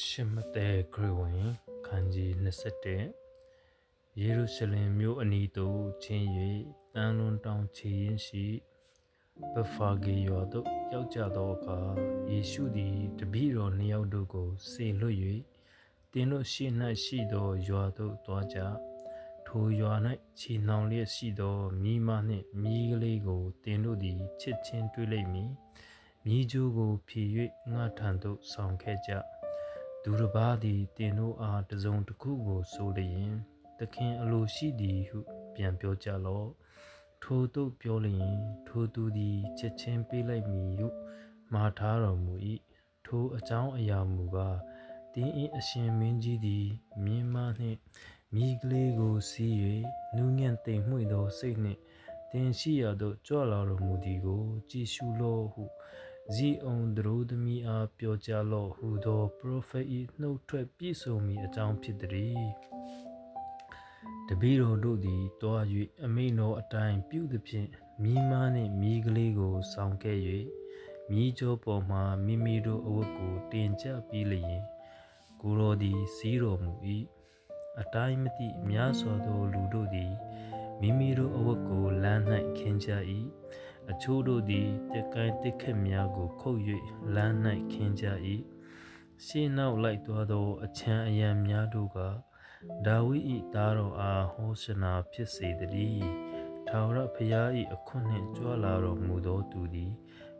ရှမတဲခရစ်ဝင်ခန်းကြီး21ယေရုရှလင်မြို့အနီးသို့ချင်း၍တန်လွန်တောင်ခြေရင်းရှိဘဖာဂေရွာသို့ရောက်ကြသောအခါယေရှုသည်တပည့်တော်နှစ်ယောက်တို့ကိုစေလွှတ်၍တင်းတို့ရှိ၌ရှိသောရွာသို့သွားကြထိုရွာ၌ခြေနှောင်လျက်ရှိသောမိမနှင့်မိကလေးကိုတင်းတို့သည်ချစ်ချင်းတွေ့လိမ့်မည်မိကျိုးကိုဖြေ၍ငါထံသို့ဆောင်ခဲ့ကြ သူတစ်ပါးသည်တင်တို့အားတစုံတစ်ခုကိုဆိုလျင်သခင်အလိုရှိသည်ဟု ပြန်ပြောကြလော့ထိုသို့ပြောလျင် ထိုသူသည်ချက်ချင်းပေးလိုက်မည်ဟုမှားထားတော်မူ၏ထိုအကြောင်းအရာမူကားတင်းအင်းအရှင်မင်းကြီးသည်မြင်းမနှင့်မိကလေးကိုစီး၍နူးညံ့သိမ်မွေ့သောစိတ်နှင့်တင်ရှိရာသို့ကြွလာတော်မူသည်ကို ကြည်ရှုလော့ဟု ဇီအုံသူတို့သမီးအားပြောကြလော့ဟုသောပရောဖက်၏နှုတ်ထွက်ပြည့်စုံမည်အကြောင်းဖြစ်သည်တပည့်တော်တို့သည်တွား၍အမိန်တော်အတိုင်းပြုသည်ဖြင့်မိမနှင့်မိကလေးကိုဆောင်ခဲ့၍မိကျောပေါ်မှမိမိတို့အဝတ်ကိုတင်ကြပြီးလျင်ကိုရောသည်စီးတော်မူ၏အတိုင်းမသိများစွာသောလူတို့သည်မိမိတို့အဝတ်ကိုလမ်း၌ခင်းကြ၏ အချို့တို့သည်တက်ကိုင်းတက်ခက်များကိုခုတ်၍လမ်း၌ခင်းကြ၏ရှေးနောက်လိုက်သွားသော အချမ်းအယံများတို့ကဒါဝိဒ်၏သားတော်အားဟောရှနာဖြစ်စေတည်းထာဝရဘုရား၏အခွင့်နှင့်ကြွလာတော်မူသောသူသည်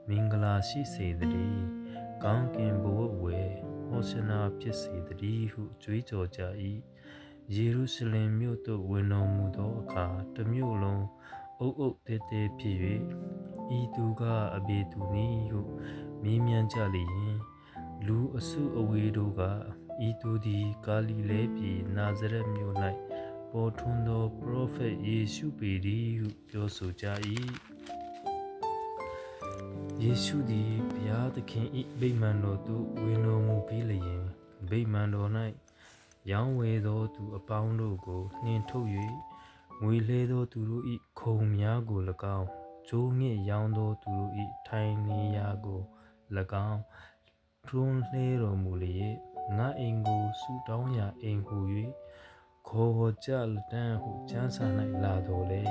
မင်္ဂလာရှိစေတည်းကောင်းကင်ဘဝဝေဟောရှနာဖြစ်စေတည်းဟုကြွေးကြော်ကြ၏ယေရုရှလင်မြို့သို့ဝင်တော်မူသောအခါတမြို့လုံး အုပ်အုပ်တဲတဲဖြစ်၍ဤသူကအဘေသူနီဟုမေးမြန်းကြလျင်လူအစုအဝေးတို့ကဤသူသည်ဂါလိလဲပြည်နာဇရက်မြို့၌ပေါ်ထွန်းသောပရောဖက်ယေရှုပေသည်ဟုပြောဆိုကြ၏ယေရှုသည်ဘုရားသခင်၏ဗိမာန်တော်သို့ဝင်တော်မူပြီးလျင်ဗိမာန်တော်၌ရောင်းဝယ်သောသူအပေါင်းတို့ကိုနှင်ထုတ်၍ ငွေလဲသောသူတို့၏ခုံများကို၎င်းဂျိုးမြင့်ရောင်းသောသူတို့၏ထိုင်နေရာကို၎င်းထွန်းလှဲတော်မူလျက်ငါအိမ်ကိုဆူတောင်းရာအိမ်ဟူ၍ခေါ်ကြလတန်းဟုကျမ်းစာ၌လာတော်လေ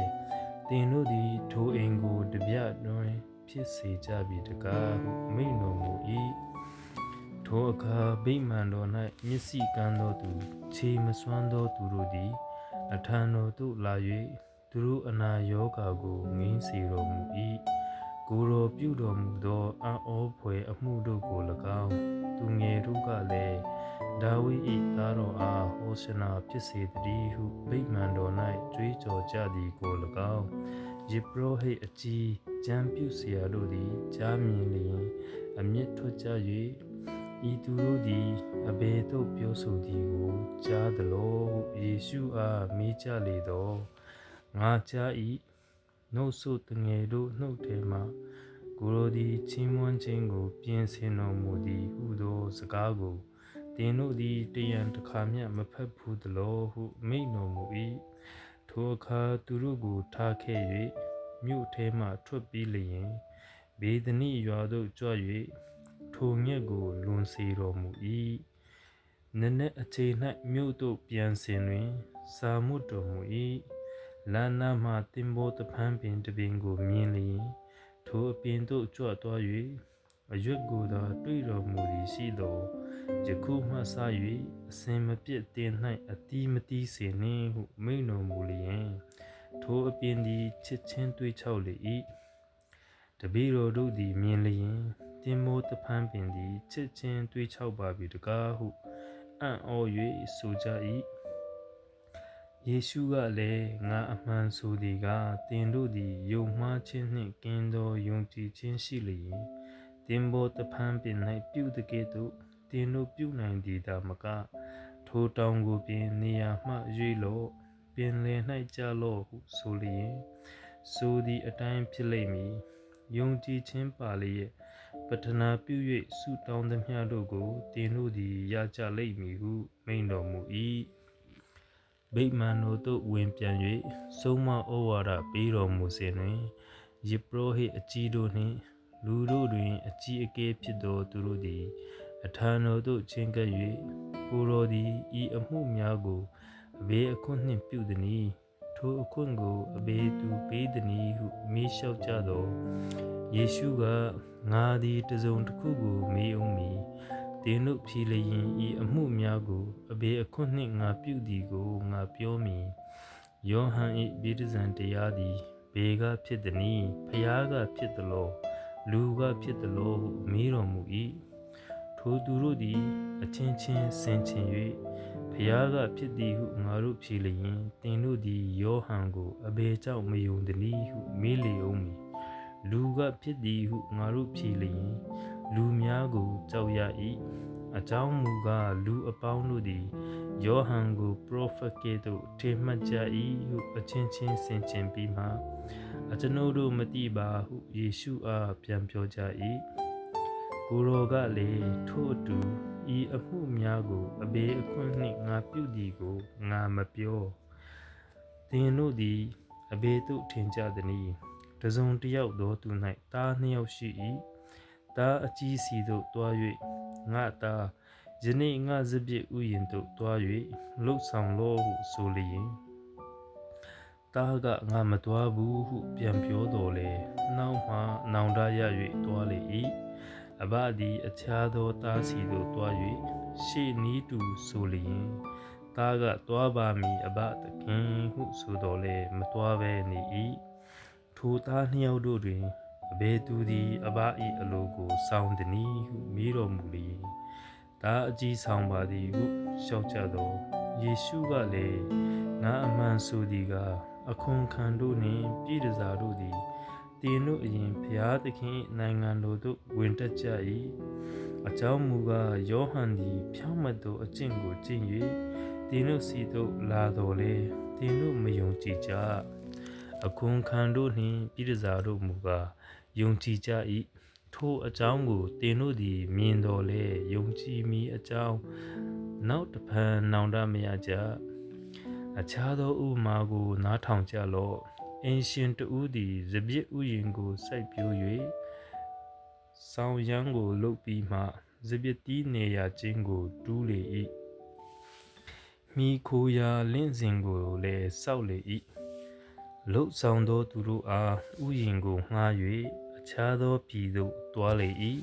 တင်တို့သည်ထိုအိမ်ကိုတပြတွင်ဖြစ်စေကြပြီတကားဟုမိန်တော်မူ၏ထိုအခါဗိမာန်တော်၌မျက်စိကန်းသောသူခြေမစွမ်းသောသူတို့သည် အထံတော်သို့လာ၍သူတို့အနာရောဂါကိုငင်းစေတော်မူ၏ကိုယ်တော်ပြုတော်မူသောအံ့ဩဖွယ်အမှုတို့ကို၎င်းသူငယ်တို့ကလည်းဒါဝိ၏သားတော်အားဟောစနာဖြစ်စေတည်းဟုဗိမာန်တော်၌ကြွေးကြော်ကြသည်ကို၎င်းယေပရောဟိတ်အကြီးကျမ်းပြုဆရာတို့သည်ကြားမြင်လျင်အမျက်ထွက်ကြ၍ ဤသူတို့သည်အဘယ်သို့ပြောဆိုသည်ကိုကြားသလိုယေရှုအားမေးကြလေတော့ငါကြား၏နှုတ်ဆုတငယ်တို့နှုတ်ထဲမှကိုရိုသည်ချင်းမွန်းခြင်းကို ပြင်ဆင်တော်မူသည်ဟုသော စကားကိုတင်တို့သည်တယံတစ်ခါမျှမဖက်ဘူးသလိုဟုမိန့်တော်မူ၏ထိုအခါသူတို့ကိုထားခဲ့၍မြို့ထဲမှထွက်ပြီးလျင်ဘေဒနိရွာသို့ကြွ၍ ထိုမြက်ကိုလွန်စေတော်မူ၏နည်းနည်းအချိန်၌မြို့သို့ပြန်စဉ်တွင်စာမှုတော်မူ၏လမ်းနားမှတင်ဘောတဖန်းပင်တပင်ကိုမြင်လျင်ထိုအပင်သို့ကြွသွား၍အရွက်ကိုသာတွေ့တော်မူသည်ရှိသောယခုမှစ၍အစင်မပြည့်တင်၌အတီးမတီးစေနှင့်ဟုမိန်တော်မူလျင်ထိုအပင်သည်ချစ်ချင်းတွေးချောက်လေ၏တပည့်တော်တို့သည်မြင်လျင် တင်မိုးတဖန်းပင်သည်ချစ်ချင်းတွေးချောက်ပါပြီတကားဟုအံ့ဩ၍ဆိုကြ၏ယေရှုကလည်းငါအမှန်ဆိုသည်ကတင်တို့သည်ယုံမှားခြင်းနှင့်ကင်းသောယုံကြည်ခြင်းရှိလျင်တင်ဘောတဖန်းပင်၌ပြုတကဲ့သို့တင်တို့ပြုနိုင်သည်သာမက ထိုတောင်ကိုပြင်နေရာမှရွေလော့ပင်လယ်၌ကြလော့ဟုဆိုလျင်ဆိုသည်အတိုင်းဖြစ်လိမ့်မည်ယုံကြည်ခြင်းပါလျက် ပတနာပြု၍ဆုတောင်းသမျှတို့ကိုတင်တို့သည်ရကြလိမ့်မည်ဟုမိန့်တော်မူ၏ဗိမာန်တို့သို့ဝင်ပြန်၍ဆုံးမဩဝါဒပေးတော်မူစဉ်တွင်ယေပရောဟိတ်အကြီးတို့နှင့်လူတို့တွင်အကြီးအကဲဖြစ်သောသူတို့သည် အထထံတော်သို့ချင်းကပ်၍ကိုတော်သည်ဤအမှုများကိုအဘေးအခွင့်နှင့်ပြုသည်။ထိုအခွင့်ကိုအဘေးသူပေးသည်ဟုမေးလျှောက်ကြသော ယေရှုကငါသည်တစုံတစ်ခုကိုမေးအောင်မည်။တင်းတို့ဖြေလျင်ဤအမှုများကိုအဘေးအခွင့်နှင့်ငါပြုသည်ကိုငါပြောမည်။ယောဟန်၏ဗိဒဇံတရားသည်ဘေကဖြစ်သည်။ဖျားကဖြစ်သလောလူကဖြစ်သလောဟုမေးတော်မူ၏။ထိုသူတို့သည်အချင်းချင်းဆင်ခြင်၍ဖျားကဖြစ်သည်ဟုငါတို့ဖြေလျင်တင်တို့သည်ယောဟန်ကိုအဘေကြောင့်မယုံသည်ဟုမေးလေအောင်မည်။ လူကဖြစ်သည်ဟုငါတို့ဖြေလျင်လူများကိုကြောက်ရ၏။အကြောင်းမူကားလူအပေါင်းတို့သည်ယောဟန်ကိုပရောဖက်ကဲ့သို့ထေမှတ်ကြ၏ဟုအချင်းချင်းဆင်ခြင်ပြီးမှအကျွန်ုပ်တို့မသိပါဟုယေရှုအားပြန်ပြောကြ၏ကိုရောကလည်းထို့အတူဤအမှုများကိုအဘေးအခွင့်နှင့်ငါပြုသည်ကိုငါမပြောသင်တို့သည်အဘေးသို့ထင်ကြသည်။ တစုံတစ်ယောက်သောသူ၌တားနှစ်ယောက်ရှိ၏။တားအကြီးစီသို့တွား၍ငါတားယနေ့ငါစပြည့်ဥယျင်သို့တွား၍လှုပ်ဆောင်လောဟုဆိုလျင်တားကငါမတွားဘူးဟုပြန်ပြောတော်လေနောက်မှနောင်တရ၍တွားလေ၏အဘသည်အခြားသောတားစီသို့တွား၍ရှေ့နီးတူဆိုလျင်တားကတွားပါမည်အဘသခင်ဟုဆိုတော်လေမတွားဘဲနေ၏ ထိုသားနှစ်ယောက်တို့တွင်အဘယ်သူသည်အဘ၏အလိုကိုစောင်းသည်ဟုမေးတော်မူလျင်ဒါအကြီးဆောင်ပါသည်ဟုလျှောက်ကြသောယေရှုကလည်းငါအမှန်ဆိုသည်ကအခွန်ခံတို့နှင့်ပြည်တစားတို့သည်တင်းတို့အရင်ဖျားသခင်နိုင်ငံတော်သို့ဝင်တက်ကြ၏အကြောင်းမူကားယောဟန်သည် ဖြောင့်မတ်သောအကျင့်ကိုကျင့်၍တင်းတို့စီသို့လာတော်လေတင်းတို့မယုံကြည်ကြ အခွန်ခံတို့နှင့်ပြည်တစားတို့မူကားယုံကြည်ကြ၏ထိုအကြောင်းကိုတင်တို့သည်မြင်တော်လဲယုံကြည်မိအကြောင်းနောက်တဖန်နောင်တမရကြအခြားသောဥမာကိုနားထောင်ကြလော့အင်ရှင်တူသည်စပြစ်ဥယင်ကိုစိုက်ပျိုး၍ဆောင်းရမ်းကိုလုတ်ပြီးမှစပြစ်တီးနေရခြင်းကိုတူးလေ၏မိခိုရာလင့်စဉ်ကိုလည်းစောက်လေ၏ လှုပ်ဆောင်သောသူတို့အားဥယင်ကိုငှား၍အခြားသောပြည်သို့တွားလေ၏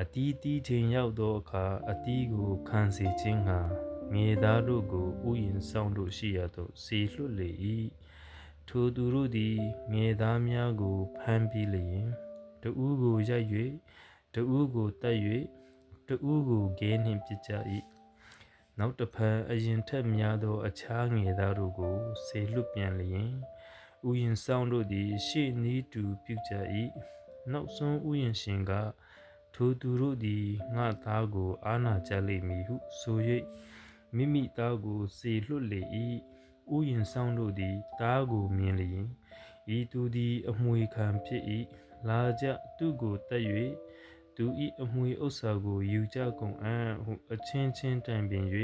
အတီးတီးချိန်ရောက်သောအခါအတီးကိုခံစေခြင်းဟာမြေသားတို့ကိုဥယျင်ဆောင်တို့ရှိရသို့စေလွှတ်လေ၏ထိုသူတို့သည်မြေသားများကိုဖမ်းပြီးလျင်တဦးကိုရိုက်၍တဦးကိုတက်၍တဦးကိုဂဲနှင့်ပစ်ကြ၏နောက်တဖန်အရင်ထက်များသောအခြားငယ်သားတို့ကိုဆေလွတ်ပြန်လျင် ဥယျင်ဆောင်တို့သည် ရှေ့နီးတူပြုကြ၏နောက်ဆုံးဥယျင်ရှင်ကထိုသူတို့သည်ငါသားကို အာနာကြလိမ့်မည်ဟုဆို၍မိမိသားကိုစေလွတ်လေ၏ဥယျင်ဆောင်တို့သည်သားကိုမြင်လျင်ဤသူသည်အမွေခံဖြစ်၏လာကြသူကိုတက်၍သူ၏အမွေဥစ္စာကိုယူကြကုန်အံ့ဟုအချင်းချင်းတိုင်ပင်၍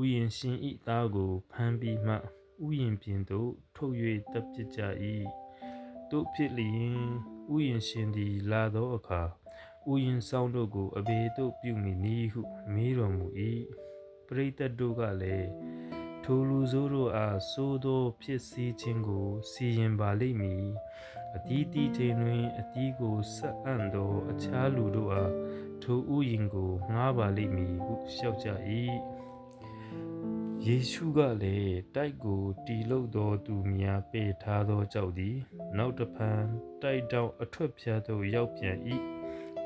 ဥယျင်ရှင်၏သားကိုဖမ်းပြီးမှ ဥယျင်ပြင်သို့ထုတ်၍တပ်ပစ်ကြ၏တို့ဖြစ်လျင်ဥယျင်ရှင်သည်လာသောအခါဥယျင်ဆောင်တို့ကိုအဘေတို့ပြုမိနည်းဟုမေးတော်မူ၏ပရိသတ်တို့ကလည်းထိုလူဆိုးတို့အားသိုးသောဖြစ်စည်းခြင်းကိုစီရင်ပါလိမ့်မည်အတီးတီးချိန်တွင်အတီးကိုဆက်အံ့သောအခြားလူတို့အားထိုဥယျင်ကိုငှားပါလိမ့်မည်ဟုလျှောက်ကြ၏ ယေရှုကလည်းတိုက်ကိုတီလုတ်သောသူများပေထားသောကြောက်သည် နောက်တဖန်တိုက်တောင်အထွတ်ဖြာသို့ရောက်ပြန်၏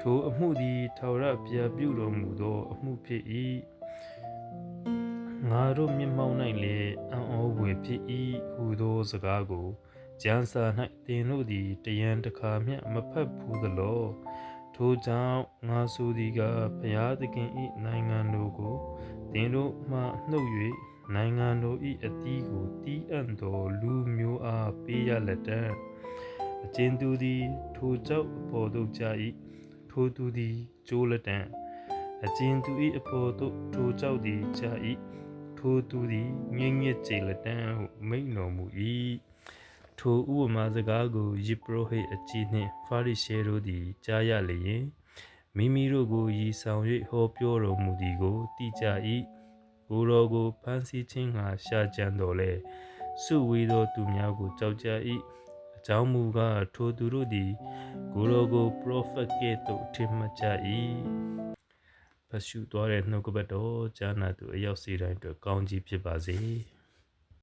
ထိုအမှုသည်ထာဝရဘုရားပြုတော်မူသောအမှုဖြစ်၏ငါတို့မျက်မှောက်၌လည်းအံ့ဩဖွယ်ဖြစ်၏ဟူသောစကားကိုကျမ်းစာ၌သင်တို့သည်တယံတခါမျှမဖတ်ဘူးသလောထိုကြောင့်ငါဆိုသည်ကဘုရားသခင်၏နိုင်ငံတော်ကိုသင်တို့မှနှုတ်၍ နိုင်ငံတော်၏အတီးကိုတီးအံ့သောလူမျိုးအားပေးရလက်တံအကျဉ်သူသည် ထိုကြောက်အပေါ်သို့ကြ၏ထိုသူသည်ကျိုးလက်တံအကျဉ်သူ၏အပေါ်သို့ထိုကြောက်သည်ကြ၏ထိုသူသည်ငြိမ့်ညစ်ကြည်လက်တံဟုမိန့်တော်မူ၏ထိုဥပမာစကားကိုယေပရောဟိတ်အကြီးနှင့်ဖာရိရှဲတို့သည်ကြားရလျင်မိမိတို့ကိုရည်ဆောင်၍ဟောပြောတော်မူသည်ကိုတိကြ၏ ကိုယ်တော်ကိုဖန်ဆီးခြင်းဟာရှာကြံတော်လဲစုဝေးသောသူများကိုကြောက်ကြ၏အကြောင်းမူကားထိုသူတို့သည်ကိုယ်တော်ကိုပရောဖက်ကဲ့သို့ထင်မှတ်ကြ၏ဖတ်ရှုသွားတဲ့နှုတ်ကပတ်တော်ဂျာနာသူအရောက်စီတိုင်းအတွက်ကောင်းကြီးဖြစ်ပါစေ။